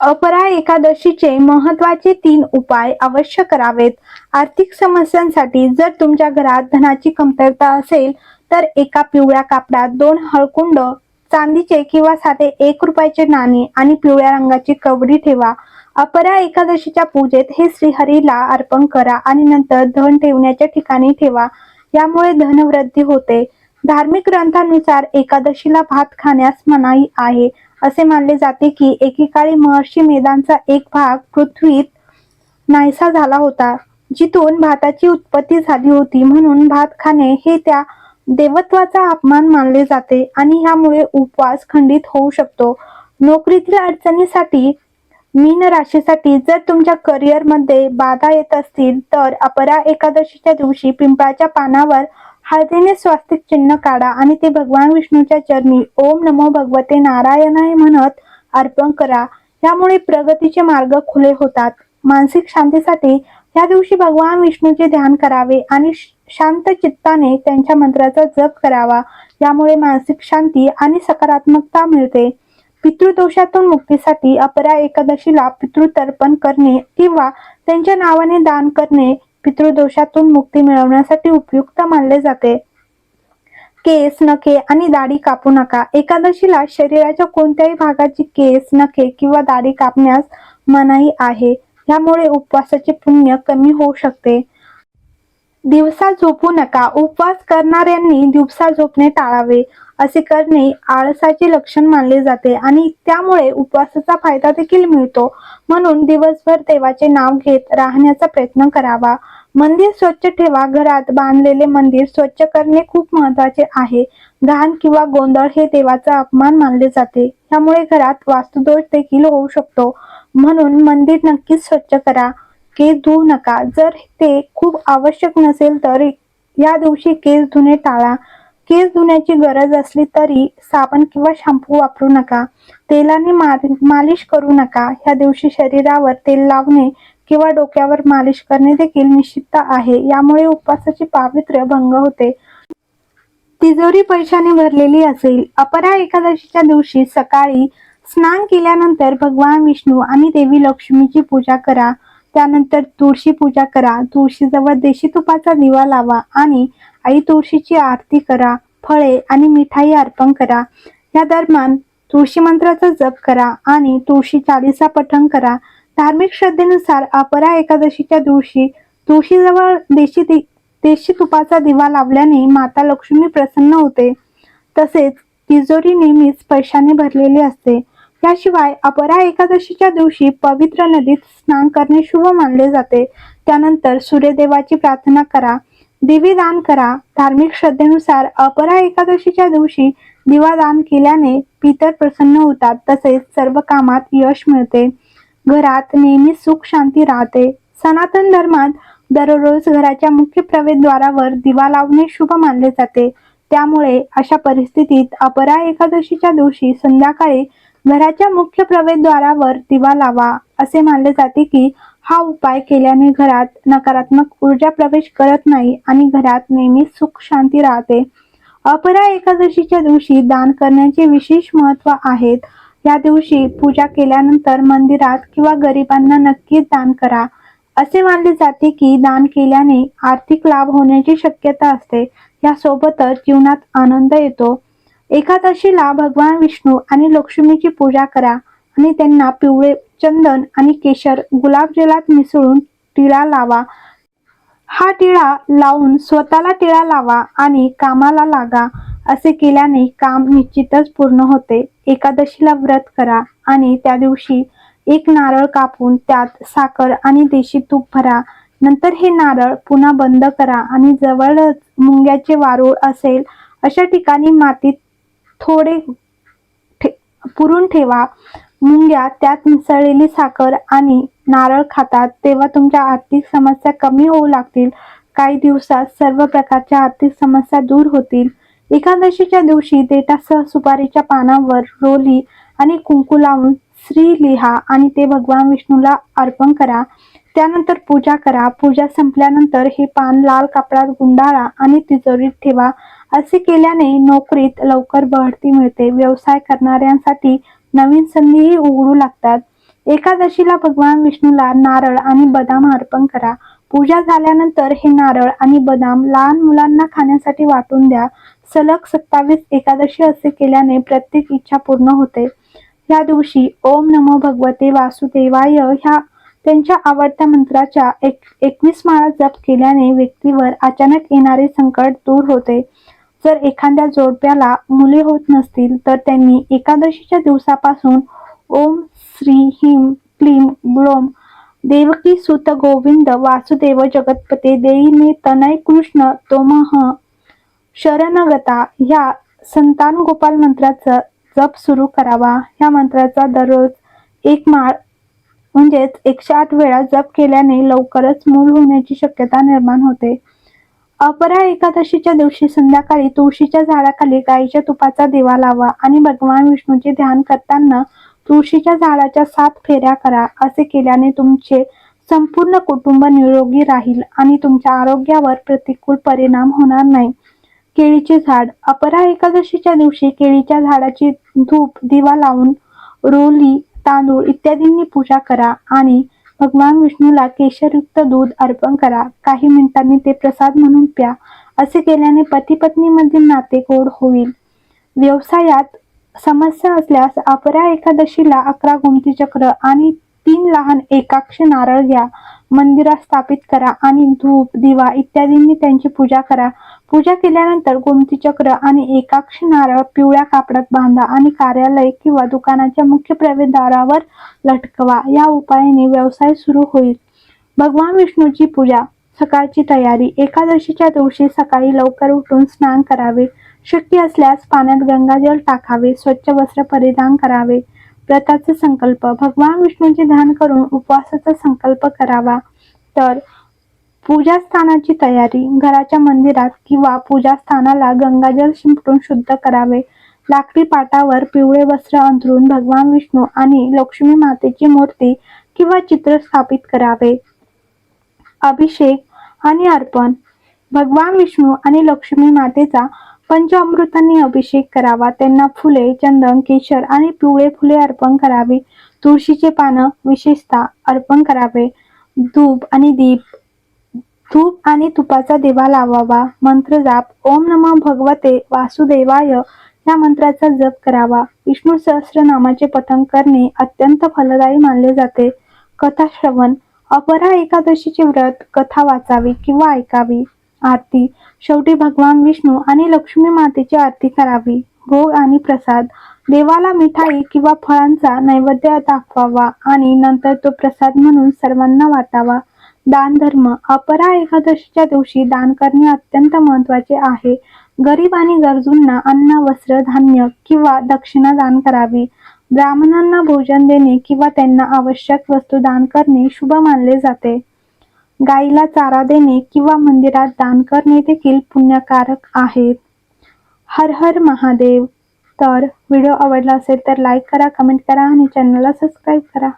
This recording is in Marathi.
अपरा एकादशीचे महत्त्वाचे तीन उपाय अवश्य करावेत. आर्थिक समस्यांसाठी जर तुमच्या घरात धनाची कमतरता असेल तर एका पिवळ्या कापडात दोन हळकुंड चांदीचे किंवा साधे एक रुपयाचे नाणे आणि पिवळ्या रंगाची कवडी ठेवा. अपरा एकादशीच्या पूजेत हे श्रीहरीला अर्पण करा आणि नंतर धन ठेवण्याच्या ठिकाणी ठेवा. यामुळे धनवृद्धी होते. धार्मिक ग्रंथानुसार एकादशीला भात खाण्यास मनाई आहे. असे मानले जाते की एकेकाळी महर्षी मेदांचा एक भाग पृथ्वीत नाहीसा झाला होता जिथून भाताची उत्पत्ती झाली होती म्हणून भात खाणे हे त्या देवत्वाचा अपमान मानले जाते आणि ह्यामुळे उपवास खंडित होऊ शकतो. नोकरीतील अडचणीसाठी मीन राशीसाठी जर तुमच्या करिअरमध्ये बाधा येत असतील तर अपरा एकादशीच्या दिवशी पिंपळाच्या पानावर हळदीने स्वास्तिक चिन्ह काढा आणि ते भगवान विष्णूच्या चरणी ओम नमो भगवते नारायणाय म्हणत अर्पण करा. यामुळे प्रगतीचे मार्ग खुले होतात. मानसिक शांतीसाठी या दिवशी भगवान विष्णूचे ध्यान करावे आणि श- शांत चित्ताने त्यांच्या मंत्राचा जप करावा. यामुळे मानसिक शांती आणि सकारात्मकता मिळते. पितृदोषातून मुक्तीसाठी अपरा एकादशीला पितृतर्पण करणे किंवा त्यांच्या नावाने दान करणे पितृदोषातून मुक्ती मिळवण्यासाठी उपयुक्त मानले जाते. केस नखे आणि दाढी कापू नका. एकादशीला शरीराच्या कोणत्याही भागाची केस नखे किंवा दाढी कापण्यास मनाई आहे. यामुळे उपवासाचे पुण्य कमी होऊ शकते. दिवसा झोपू नका. उपवास करणाऱ्यांनी दिवसा झोपणे टाळावे. असे करणे आळसाचे लक्षण मानले जाते आणि त्यामुळे उपवासाचा फायदा देखील मिळतो. म्हणून दिवसभर देवाचे नाव घेत राहण्याचा प्रयत्न करावा. मंदिर स्वच्छ ठेवा. घरात बांधलेले मंदिर स्वच्छ करणे खूप महत्त्वाचे आहे. घाण किंवा गोंधळ हे देवाचा अपमान मानले जाते. यामुळे घरात वास्तुदोष देखील होऊ शकतो. म्हणून मंदिर नक्कीच स्वच्छ करा. केस धुवू नका. जर ते खूप आवश्यक नसेल तर या दिवशी केस धुणे टाळा. केस धुण्याची गरज असली तरी साबण किंवा शॅम्पू वापरू नका. तेलाने मालिश करू नका. या दिवशी शरीरावर तेल लावणे किंवा डोक्यावर मालिश करणे देखील निश्चित आहे. यामुळे उपवासाचे पावित्र्य भंग होते. तिजोरी पैशाने भरलेली असेल. अपरा एकादशीच्या दिवशी सकाळी स्नान केल्यानंतर भगवान विष्णू आणि देवी लक्ष्मीची पूजा करा. त्यानंतर तुळशी पूजा करा. तुळशीजवळ देशी तुपाचा दिवा लावा आणि आई तुळशीची आरती करा. फळे आणि मिठाई अर्पण करा. या दरम्यान तुळशी मंत्राचा जप करा आणि तुळशी चालीसा पठण करा. धार्मिक श्रद्धेनुसार अपरा एकादशीच्या दिवशी तुळशीजवळ देशी दि- देशी तुपाचा दिवा लावल्याने माता लक्ष्मी प्रसन्न होते. तसेच तिजोरी नेहमीच पैशाने भरलेली असते. याशिवाय अपरा एकादशीच्या दिवशी पवित्र नदीत स्नान करणे शुभ मानले जाते. त्यानंतर सूर्यदेवाची प्रार्थना करा दिवी दान करा. धार्मिक श्रद्धेनुसार अपरा एकादशीच्या दिवशी दिवा दान केल्याने पितर प्रसन्न होतात तसेच सर्व कामात यश मिळते. घरात नेहमी सुख शांती राहते. सनातन धर्मात दररोज घराच्या मुख्य प्रवेशद्वारावर दिवा लावणे शुभ मानले जाते. त्यामुळे अशा परिस्थितीत अपरा एकादशीच्या दिवशी संध्याकाळी घराच्या मुख्य प्रवेशद्वारावर दिवा लावा असे मानले जाते की हा उपाय केल्याने घरात नकारात्मक ऊर्जा प्रवेश करत नाही आणि घरात नेहमी सुख शांती राहते. अपरा एकादशीच्या दिवशी दान करण्याचे विशेष महत्त्व आहेत. या दिवशी पूजा केल्यानंतर मंदिरात किंवा गरिबांना नक्कीच दान करा. असे मानले जाते की दान केल्याने आर्थिक लाभ होण्याची शक्यता असते. यासोबतच जीवनात आनंद येतो. एकादशीला भगवान विष्णू आणि लक्ष्मीची पूजा करा आणि त्यांना पिवळे चंदन आणि केशर गुलाबजलात मिसळून टिळा लावा. हा टिळा लावून स्वतःला टिळा लावा आणि कामाला लागा. असे केल्याने काम निश्चितच पूर्ण होते. एकादशीला व्रत करा आणि त्या दिवशी एक नारळ कापून त्यात साखर आणि देशी तूप भरा. नंतर हे नारळ पुन्हा बंद करा आणि जवळच मुंग्याचे वारूळ असेल अशा ठिकाणी मातीत थोडे ठे पुरून ठेवा. मुंग्या त्यात मिसळलेली साखर आणि नारळ खातात. तेव्हा तुमच्या आर्थिक समस्या कमी होऊ लागतील. काही दिवसात सर्व प्रकारच्या आर्थिक समस्या दूर होतील. एकादशीच्या दिवशी देठासह सुपारीच्या पानावर रोली आणि कुंकू लावून श्री लिहा आणि ते भगवान विष्णूला अर्पण करा. त्यानंतर पूजा करा. पूजा संपल्यानंतर हे पान लाल कापडात गुंडाळा आणि तिजोरीत ठेवा. असे केल्याने नोकरीत लवकर बढती मिळते. व्यवसाय करणाऱ्यांसाठी नवीन संधीही उघडू लागतात. एकादशीला भगवान विष्णूला नारळ आणि बदाम अर्पण करा. पूजा झाल्यानंतर हे नारळ आणि बदाम लहान मुलांना खाण्यासाठी वाटून द्या. सलग सत्तावीस एकादशी असे केल्याने प्रत्येक इच्छा पूर्ण होते. या दिवशी ओम नमो भगवते वासुदेवाय ह्या त्यांच्या आवडत्या मंत्राच्या एक एकवीस माळा जप केल्याने व्यक्तीवर अचानक येणारे संकट दूर होते. जर एखाद्या जोडप्याला मुले होत नसतील तर त्यांनी एकादशीच्या दिवसापासून ओम श्री हिम क्लीम ग्लोम देवकी सुत गोविंद वासुदेव जगतपते देईने तनय कृष्ण तोमह शरणगता ह्या संतान गोपाल मंत्राचं जप सुरू करावा. ह्या मंत्राचा दररोज एक माळ म्हणजेच एकशे आठ वेळा जप केल्याने लवकरच मूल होण्याची शक्यता निर्माण होते. अपरा एकादशीच्या दिवशी संध्याकाळी तुळशीच्या झाडाखाली गाईच्या तुपाचा दिवा लावा आणि भगवान विष्णूचे ध्यान करताना तुळशीच्या झाडाच्या सात फेऱ्या करा. असे केल्याने तुमचे संपूर्ण कुटुंब निरोगी राहील आणि तुमच्या आरोग्यावर प्रतिकूल परिणाम होणार नाही. केळीचे झाड. अपरा एकादशीच्या दिवशी केळीच्या झाडाची धूप दिवा लावून रोली तांदूळ इत्यादींनी पूजा करा आणि भगवान विष्णूला केशरयुक्त दूध अर्पण करा. काही मिनिटांनी ते प्रसाद म्हणून प्या. असे केल्याने पती पत्नीमधील नाते गोड होईल. व्यवसायात समस्या असल्यास अपरा एकादशीला अकरा गोमती चक्र आणि तीन लहान एकाक्ष नारळ घ्या. मंदिरात स्थापित करा आणि धूप दिवा इत्यादींनी त्यांची पूजा करा. पूजा केल्यानंतर गोमती चक्र आणि एकाक्ष नारळ पिवळ्या कापडात बांधा आणि कार्यालय किंवा दुकानाच्या मुख्य प्रवेशद्वारावर लटकवा. या उपायाने व्यवसाय सुरू होईल. भगवान विष्णूची पूजा. सकाळची तयारी. एकादशीच्या दिवशी सकाळी लवकर उठून स्नान करावे. शक्य असल्यास पाण्यात गंगाजल टाकावे. स्वच्छ वस्त्र परिधान करावे. व्रताचा संकल्प. भगवान विष्णूचे ध्यान करून उपवासाचा संकल्प करावा. तर पूजास्थानाची तयारी घराच्या मंदिरात किंवा पूजास्थानाला गंगाजल शिंपडून शुद्ध करावे. लाकडी पाटावर पिवळे वस्त्र अंथरून भगवान विष्णू आणि लक्ष्मी मातेची मूर्ती किंवा चित्र स्थापित करावे. अभिषेक आणि अर्पण. भगवान विष्णू आणि लक्ष्मी मातेचा पंचामृतांनी अभिषेक करावा. त्यांना फुले चंदन केशर आणि पिवळे फुले अर्पण करावी. तुळशीचे पानं विशेषतः अर्पण करावे. धूप आणि दीप धूप आणि तुपाचा दिवा लावावा. मंत्र जाप. ओम नमः भगवते वासुदेवाय. या मंत्राचा जप करावा. विष्णू सहस्र नामाचे पठण करणे अत्यंत फलदायी मानले जाते. कथा श्रवण. अपरा एकादशीचे व्रत. कथा वाचावी किंवा ऐकावी. आरती. शेवटी भगवान विष्णू आणि लक्ष्मी मातेची आरती करावी. भोग आणि प्रसाद. देवाला मिठाई किंवा फळांचा नैवेद्य दाखवावा आणि नंतर तो प्रसाद म्हणून सर्वांना वाटावा. दान धर्म. अपरा एकादशीच्या दिवशी दान करणे अत्यंत महत्त्वाचे आहे. गरीब आणि गरजूंना अन्न वस्त्र धान्य किंवा दक्षिणा दान करावी. ब्राह्मणांना भोजन देणे किंवा त्यांना आवश्यक वस्तू दान करणे शुभ मानले जाते. गाईला चारा देणे किंवा मंदिरात दान करणे देखील पुण्यकारक आहेत. हर हर महादेव. तर व्हिडिओ आवडला असेल तर लाईक करा कमेंट करा आणि चॅनलला सबस्क्राईब करा.